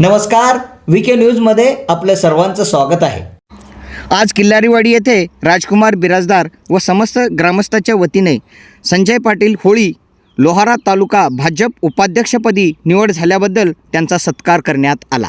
नमस्कार वी के न्यूजमध्ये आपलं सर्वांचं स्वागत आहे. आज किल्लारीवाडी येथे राजकुमार बिराजदार व समस्त ग्रामस्थाच्या वतीने संजय पाटील होळी लोहारा तालुका भाजप उपाध्यक्षपदी निवड झाल्याबद्दल त्यांचा सत्कार करण्यात आला.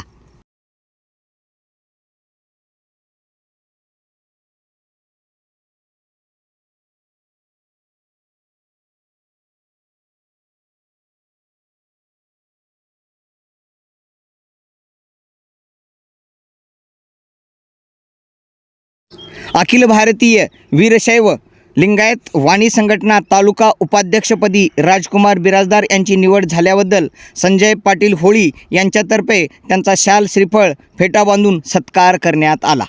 अखिल भारतीय वीरशैव लिंगायत वाणी संघटना तालुका उपाध्यक्षपदी राजकुमार बिराजदार यांची निवड झाल्याबद्दल संजय पाटील होळी यांच्यातर्फे त्यांचा शाल श्रीफळ फेटा बांधून सत्कार करण्यात आला.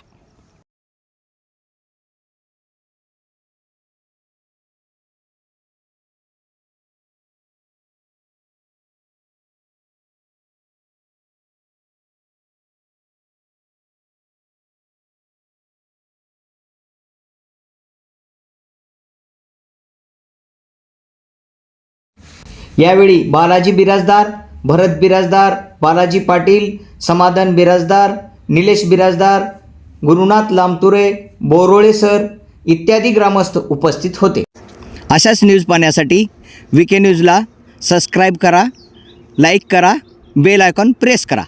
यावेळी बालाजी बिराजदार भरत बिराजदार बालाजी पाटील समाधान बिराजदार निलेश बिराजदार गुरुनाथ लामतुरे बोरोळे सर इत्यादी ग्रामस्थ उपस्थित होते. अशाच न्यूज पाहण्यासाठी वी के न्यूजला सबस्क्राईब करा लाईक करा बेल आयकॉन प्रेस करा.